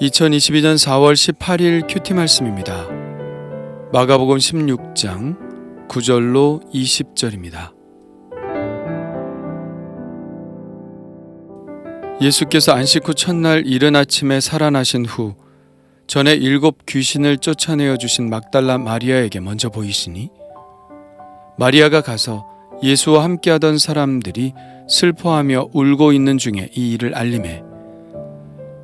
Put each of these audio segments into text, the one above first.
2022년 4월 18일 큐티 말씀입니다. 마가복음 16장 9절로 20절입니다. 예수께서 안식 후 첫날 이른 아침에 살아나신 후 전에 일곱 귀신을 쫓아내어 주신 막달라 마리아에게 먼저 보이시니 마리아가 가서 예수와 함께하던 사람들이 슬퍼하며 울고 있는 중에 이 일을 알림해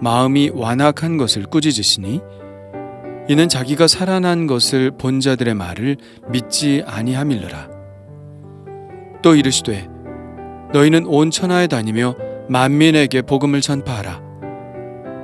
마음이 완악한 것을 꾸짖으시니 이는 자기가 살아난 것을 본 자들의 말을 믿지 아니함일러라. 또 이르시되 너희는 온 천하에 다니며 만민에게 복음을 전파하라.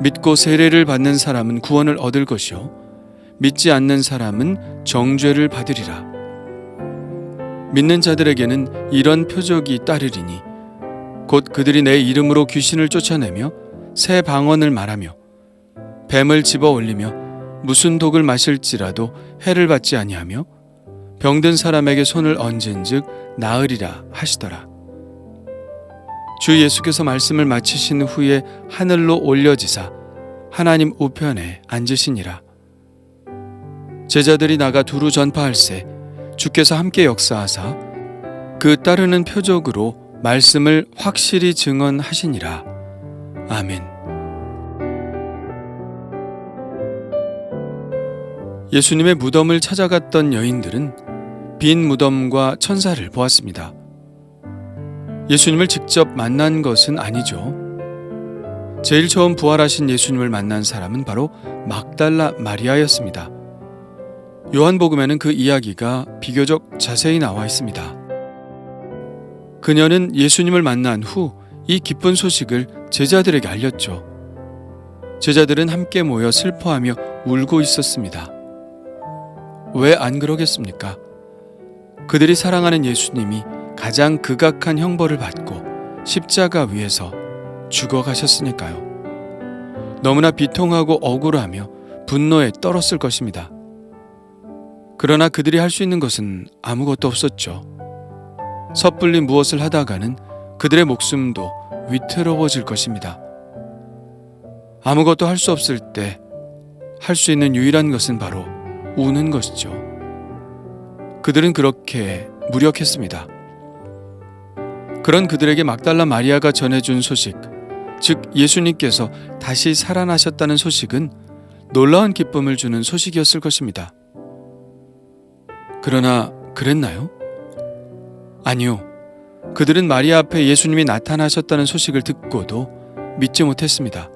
믿고 세례를 받는 사람은 구원을 얻을 것이요 믿지 않는 사람은 정죄를 받으리라. 믿는 자들에게는 이런 표적이 따르리니 곧 그들이 내 이름으로 귀신을 쫓아내며 새 방언을 말하며 뱀을 집어 올리며 무슨 독을 마실지라도 해를 받지 아니하며 병든 사람에게 손을 얹은즉 나으리라 하시더라. 주 예수께서 말씀을 마치신 후에 하늘로 올려지사 하나님 우편에 앉으시니라. 제자들이 나가 두루 전파할세 주께서 함께 역사하사 그 따르는 표적으로 말씀을 확실히 증언하시니라. 아멘. 예수님의 무덤을 찾아갔던 여인들은 빈 무덤과 천사를 보았습니다. 예수님을 직접 만난 것은 아니죠. 제일 처음 부활하신 예수님을 만난 사람은 바로 막달라 마리아였습니다. 요한복음에는 그 이야기가 비교적 자세히 나와 있습니다. 그녀는 예수님을 만난 후 이 기쁜 소식을 제자들에게 알렸죠. 제자들은 함께 모여 슬퍼하며 울고 있었습니다. 왜 안 그러겠습니까? 그들이 사랑하는 예수님이 가장 극악한 형벌을 받고 십자가 위에서 죽어가셨으니까요. 너무나 비통하고 억울하며 분노에 떨었을 것입니다. 그러나 그들이 할 수 있는 것은 아무것도 없었죠. 섣불리 무엇을 하다가는 그들의 목숨도 위태로워질 것입니다. 아무것도 할 수 없을 때 할 수 있는 유일한 것은 바로 우는 것이죠. 그들은 그렇게 무력했습니다. 그런 그들에게 막달라 마리아가 전해준 소식, 즉 예수님께서 다시 살아나셨다는 소식은 놀라운 기쁨을 주는 소식이었을 것입니다. 그러나 그랬나요? 아니요. 그들은 마리아 앞에 예수님이 나타나셨다는 소식을 듣고도 믿지 못했습니다.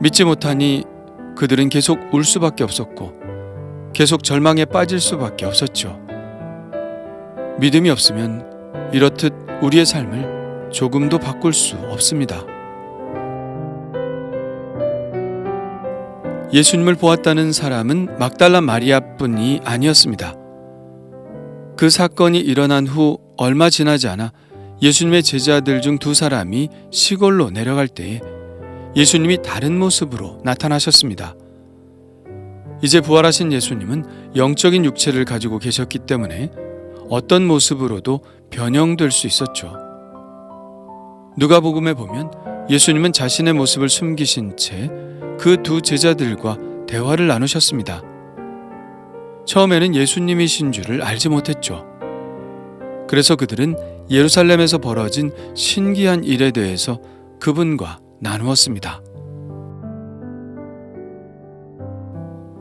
믿지 못하니 그들은 계속 울 수밖에 없었고 계속 절망에 빠질 수밖에 없었죠. 믿음이 없으면 이렇듯 우리의 삶을 조금도 바꿀 수 없습니다. 예수님을 보았다는 사람은 막달라 마리아뿐이 아니었습니다. 그 사건이 일어난 후 얼마 지나지 않아 예수님의 제자들 중 두 사람이 시골로 내려갈 때에 예수님이 다른 모습으로 나타나셨습니다. 이제 부활하신 예수님은 영적인 육체를 가지고 계셨기 때문에 어떤 모습으로도 변형될 수 있었죠. 누가복음에 보면 예수님은 자신의 모습을 숨기신 채 그 두 제자들과 대화를 나누셨습니다. 처음에는 예수님이신 줄을 알지 못했죠. 그래서 그들은 예루살렘에서 벌어진 신기한 일에 대해서 그분과 나누었습니다.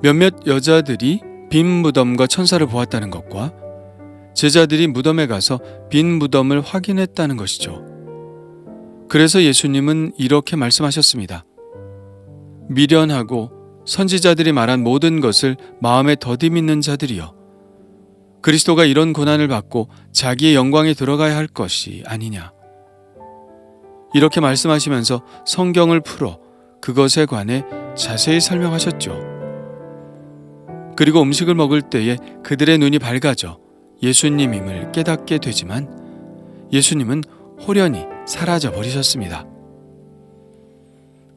몇몇 여자들이 빈 무덤과 천사를 보았다는 것과 제자들이 무덤에 가서 빈 무덤을 확인했다는 것이죠. 그래서 예수님은 이렇게 말씀하셨습니다. 미련하고 선지자들이 말한 모든 것을 마음에 더디 믿는 자들이여. 그리스도가 이런 고난을 받고 자기의 영광에 들어가야 할 것이 아니냐. 이렇게 말씀하시면서 성경을 풀어 그것에 관해 자세히 설명하셨죠. 그리고 음식을 먹을 때에 그들의 눈이 밝아져 예수님임을 깨닫게 되지만 예수님은 호련히 사라져 버리셨습니다.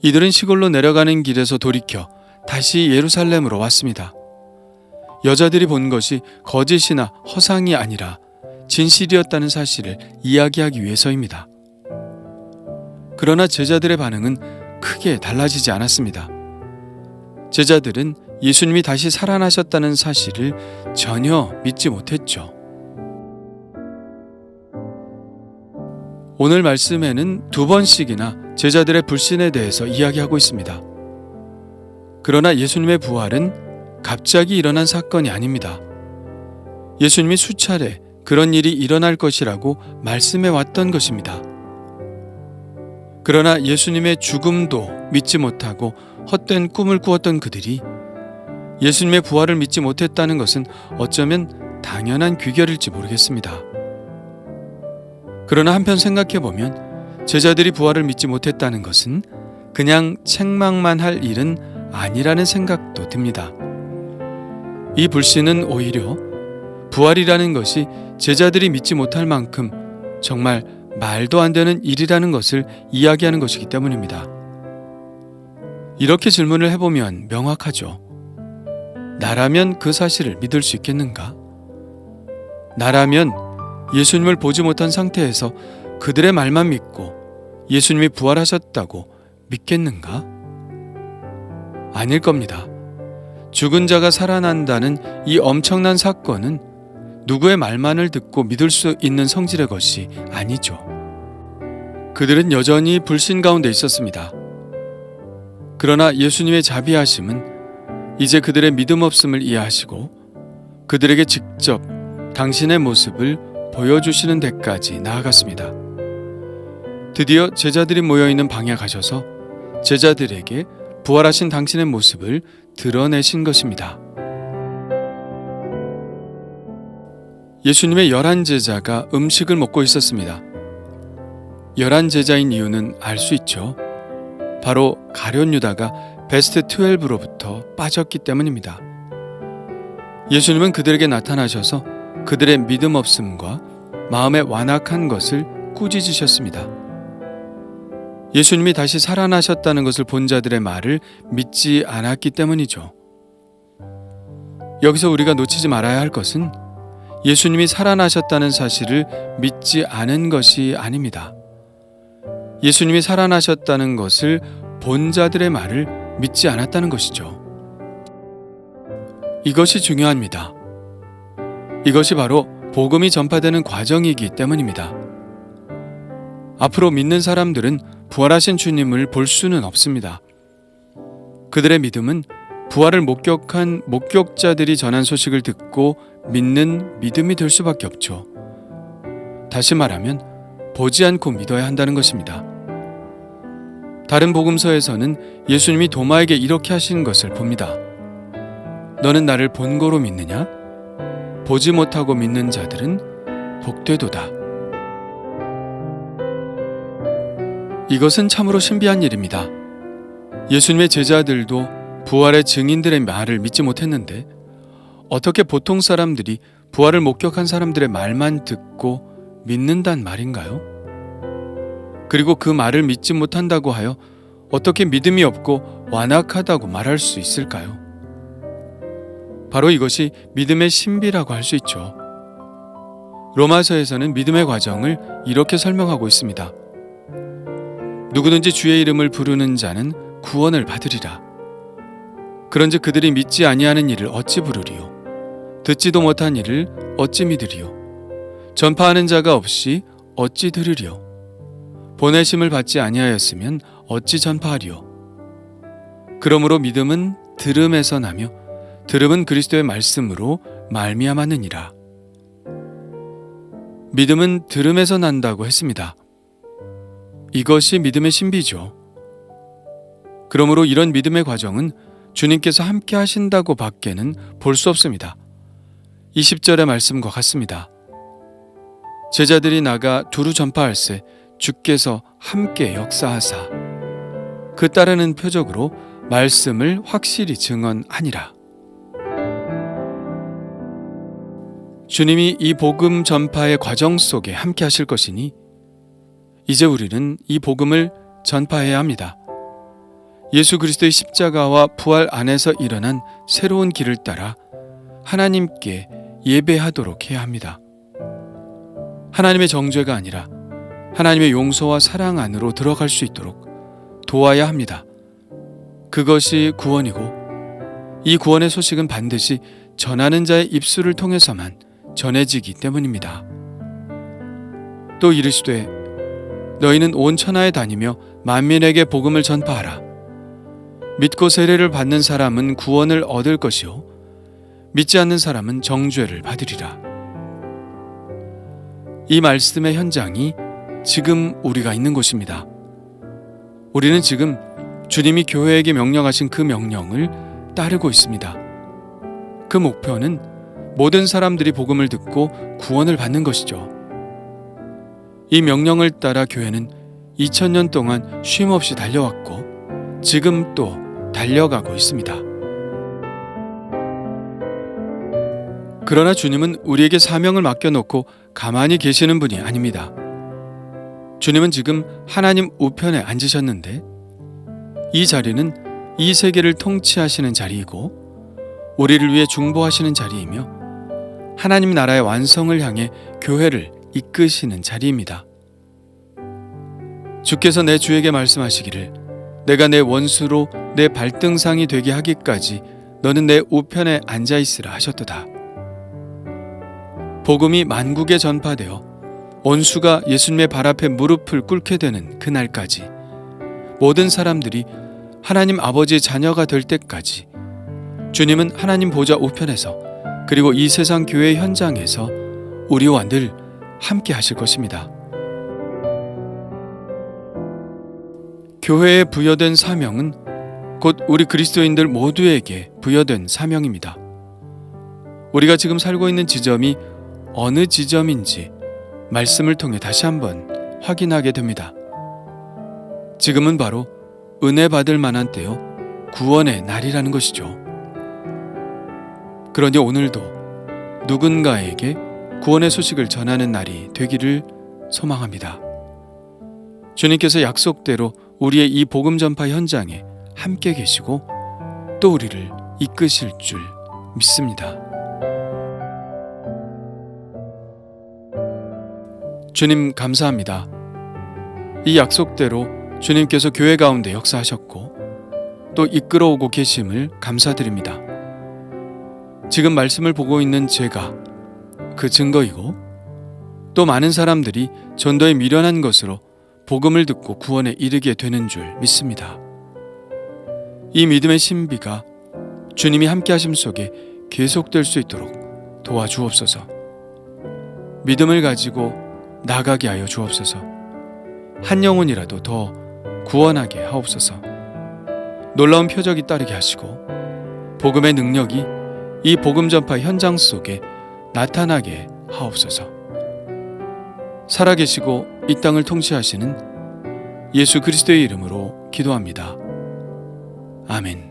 이들은 시골로 내려가는 길에서 돌이켜 다시 예루살렘으로 왔습니다. 여자들이 본 것이 거짓이나 허상이 아니라 진실이었다는 사실을 이야기하기 위해서입니다. 그러나 제자들의 반응은 크게 달라지지 않았습니다. 제자들은 예수님이 다시 살아나셨다는 사실을 전혀 믿지 못했죠. 오늘 말씀에는 두 번씩이나 제자들의 불신에 대해서 이야기하고 있습니다. 그러나 예수님의 부활은 갑자기 일어난 사건이 아닙니다. 예수님이 수차례 그런 일이 일어날 것이라고 말씀해 왔던 것입니다. 그러나 예수님의 죽음도 믿지 못하고 헛된 꿈을 꾸었던 그들이 예수님의 부활을 믿지 못했다는 것은 어쩌면 당연한 귀결일지 모르겠습니다. 그러나 한편 생각해 보면 제자들이 부활을 믿지 못했다는 것은 그냥 책망만 할 일은 아니라는 생각도 듭니다. 이 불신은 오히려 부활이라는 것이 제자들이 믿지 못할 만큼 정말 말도 안 되는 일이라는 것을 이야기하는 것이기 때문입니다. 이렇게 질문을 해보면 명확하죠. 나라면 그 사실을 믿을 수 있겠는가? 나라면 예수님을 보지 못한 상태에서 그들의 말만 믿고 예수님이 부활하셨다고 믿겠는가? 아닐 겁니다. 죽은 자가 살아난다는 이 엄청난 사건은 누구의 말만을 듣고 믿을 수 있는 성질의 것이 아니죠. 그들은 여전히 불신 가운데 있었습니다. 그러나 예수님의 자비하심은 이제 그들의 믿음 없음을 이해하시고 그들에게 직접 당신의 모습을 보여주시는 데까지 나아갔습니다. 드디어 제자들이 모여 있는 방에 가셔서 제자들에게 부활하신 당신의 모습을 드러내신 것입니다. 예수님의 열한 제자가 음식을 먹고 있었습니다. 열한 제자인 이유는 알 수 있죠. 바로 가룟 유다가 베스트 12로부터 빠졌기 때문입니다. 예수님은 그들에게 나타나셔서 그들의 믿음 없음과 마음의 완악한 것을 꾸짖으셨습니다. 예수님이 다시 살아나셨다는 것을 본 자들의 말을 믿지 않았기 때문이죠. 여기서 우리가 놓치지 말아야 할 것은 예수님이 살아나셨다는 사실을 믿지 않은 것이 아닙니다. 예수님이 살아나셨다는 것을 본 자들의 말을 믿지 않았다는 것이죠. 이것이 중요합니다. 이것이 바로 복음이 전파되는 과정이기 때문입니다. 앞으로 믿는 사람들은 부활하신 주님을 볼 수는 없습니다. 그들의 믿음은 부활을 목격한 목격자들이 전한 소식을 듣고 믿는 믿음이 될 수밖에 없죠. 다시 말하면 보지 않고 믿어야 한다는 것입니다. 다른 복음서에서는 예수님이 도마에게 이렇게 하시는 것을 봅니다. 너는 나를 본고로 믿느냐? 보지 못하고 믿는 자들은 복되도다. 이것은 참으로 신비한 일입니다. 예수님의 제자들도 부활의 증인들의 말을 믿지 못했는데 어떻게 보통 사람들이 부활을 목격한 사람들의 말만 듣고 믿는단 말인가요? 그리고 그 말을 믿지 못한다고 하여 어떻게 믿음이 없고 완악하다고 말할 수 있을까요? 바로 이것이 믿음의 신비라고 할 수 있죠. 로마서에서는 믿음의 과정을 이렇게 설명하고 있습니다. 누구든지 주의 이름을 부르는 자는 구원을 받으리라. 그런즉 그들이 믿지 아니하는 일을 어찌 부르리요? 듣지도 못한 일을 어찌 믿으리요? 전파하는 자가 없이 어찌 들으리요? 보내심을 받지 아니하였으면 어찌 전파하리요? 그러므로 믿음은 들음에서 나며 들음은 그리스도의 말씀으로 말미암았느니라. 믿음은 들음에서 난다고 했습니다. 이것이 믿음의 신비죠. 그러므로 이런 믿음의 과정은 주님께서 함께 하신다고 밖에는 볼 수 없습니다. 20절의 말씀과 같습니다. 제자들이 나가 두루 전파할세 주께서 함께 역사하사 그 따르는 표적으로 말씀을 확실히 증언하니라. 주님이 이 복음 전파의 과정 속에 함께 하실 것이니 이제 우리는 이 복음을 전파해야 합니다. 예수 그리스도의 십자가와 부활 안에서 일어난 새로운 길을 따라 하나님께 예배하도록 해야 합니다. 하나님의 정죄가 아니라 하나님의 용서와 사랑 안으로 들어갈 수 있도록 도와야 합니다. 그것이 구원이고 이 구원의 소식은 반드시 전하는 자의 입술을 통해서만 전해지기 때문입니다. 또 이르시되 너희는 온 천하에 다니며 만민에게 복음을 전파하라. 믿고 세례를 받는 사람은 구원을 얻을 것이요 믿지 않는 사람은 정죄를 받으리라. 이 말씀의 현장이 지금 우리가 있는 곳입니다. 우리는 지금 주님이 교회에게 명령하신 그 명령을 따르고 있습니다. 그 목표는 모든 사람들이 복음을 듣고 구원을 받는 것이죠. 이 명령을 따라 교회는 2000년 동안 쉼 없이 달려왔고 지금 또 달려가고 있습니다. 그러나 주님은 우리에게 사명을 맡겨놓고 가만히 계시는 분이 아닙니다. 주님은 지금 하나님 우편에 앉으셨는데 이 자리는 이 세계를 통치하시는 자리이고 우리를 위해 중보하시는 자리이며 하나님 나라의 완성을 향해 교회를 이끄시는 자리입니다. 주께서 내 주에게 말씀하시기를 내가 내 원수로 내 발등상이 되게 하기까지 너는 내 우편에 앉아 있으라 하셨도다. 복음이 만국에 전파되어 원수가 예수님의 발 앞에 무릎을 꿇게 되는 그날까지 모든 사람들이 하나님 아버지의 자녀가 될 때까지 주님은 하나님 보좌 우편에서 그리고 이 세상 교회 현장에서 우리와 늘 함께 하실 것입니다. 교회에 부여된 사명은 곧 우리 그리스도인들 모두에게 부여된 사명입니다. 우리가 지금 살고 있는 지점이 어느 지점인지 말씀을 통해 다시 한번 확인하게 됩니다. 지금은 바로 은혜 받을 만한 때요, 구원의 날이라는 것이죠. 그러니 오늘도 누군가에게 구원의 소식을 전하는 날이 되기를 소망합니다. 주님께서 약속대로 우리의 이 복음 전파 현장에 함께 계시고 또 우리를 이끄실 줄 믿습니다. 주님 감사합니다. 이 약속대로 주님께서 교회 가운데 역사하셨고 또 이끌어오고 계심을 감사드립니다. 지금 말씀을 보고 있는 제가 그 증거이고 또 많은 사람들이 전도에 미련한 것으로 복음을 듣고 구원에 이르게 되는 줄 믿습니다. 이 믿음의 신비가 주님이 함께 하심 속에 계속될 수 있도록 도와주옵소서. 믿음을 가지고 나가게 하여 주옵소서. 한 영혼이라도 더 구원하게 하옵소서. 놀라운 표적이 따르게 하시고 복음의 능력이 이 복음 전파 현장 속에 나타나게 하옵소서. 살아계시고 이 땅을 통치하시는 예수 그리스도의 이름으로 기도합니다. 아멘.